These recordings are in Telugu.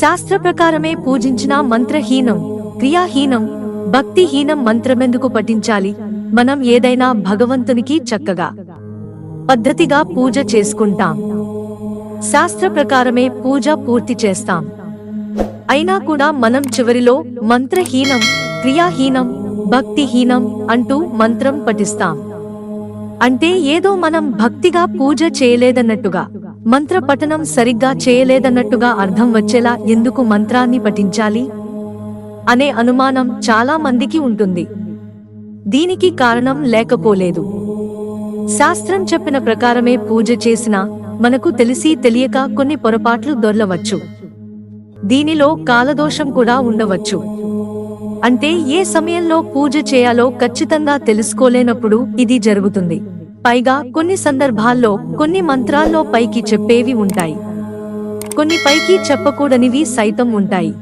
శాస్త్ర ప్రకారమే పూజించిన మంత్రహీనం క్రియాహీనం భక్తిహీనం మంత్రమెందుకు పఠించాలి. మనం ఏదైనా భగవంతునికి చక్కగా పద్ధతిగా పూజ చేసుకుంటాం. శాస్త్ర ప్రకారమే పూజ పూర్తి చేస్తాం. అయినా కూడా మనం చివరిలో మంత్రహీనం క్రియాహీనం భక్తిహీనం అంటూ మంత్రం పఠిస్తాం. అంటే ఏదో మనం భక్తిగా పూజ చేయలేదన్నట్టుగా. మంత్ర పఠనం సరిగ్గా చేయలేదన్నట్టుగా అర్థం వచ్చేలా ఎందుకు మంత్రాన్ని పఠించాలి? అనే అనుమానం చాలా మందికి ఉంటుంది. దీనికి కారణం లేకపోలేదు. శాస్త్రం చెప్పిన ప్రకారమే పూజ చేసినా మనకు తెలిసి తెలియక కొన్ని పొరపాట్లు దొర్లవచ్చు. దీనిలో కాలదోషం కూడా ఉండవచ్చు. అంటే ఏ సమయంలో పూజ చేయాలో ఖచ్చితంగా తెలుసుకోలేనప్పుడు ఇది జరుగుతుంది. పైగా కొన్ని సందర్భాల్లో కొన్ని మంత్రాల్లో పైకి చెప్పేవి ఉంటాయి. కొన్ని పైకి చెప్పకూడనివి సైతం ఉంటాయి.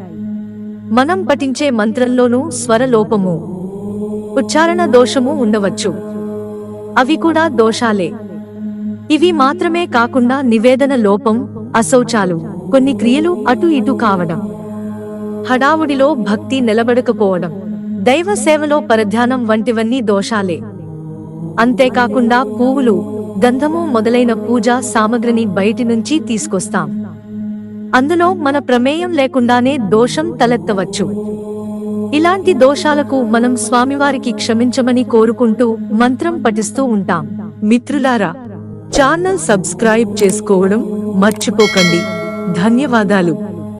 మనం పఠించే మంత్రంలోనూ స్వరలోపము ఉచ్చారణ దోషము ఉండవచ్చు. అవి కూడా దోషాలే. ఇవి మాత్రమే కాకుండా నివేదన లోపం అశౌచాలు కొన్ని క్రియలు అటు ఇటు కావడం. హడావుడిలో భక్తి నిలబడకపోవడం దైవ సేవలో పరధ్యానం వంటివన్నీ దోషాలే. అంతేకాకుండా పువ్వులు గంధము మొదలైన పూజా సామగ్రిని బయటి నుంచి తీసుకొస్తాం. అందులో మన ప్రమేయం లేకుండానే దోషం తలెత్తవచ్చు. ఇలాంటి దోషాలకు మనం స్వామివారికి క్షమించమని కోరుకుంటూ మంత్రం పఠిస్తూ ఉంటాం. మిత్రులారా ఛానల్ సబ్స్క్రైబ్ చేసుకోవడం మర్చిపోకండి. ధన్యవాదాలు.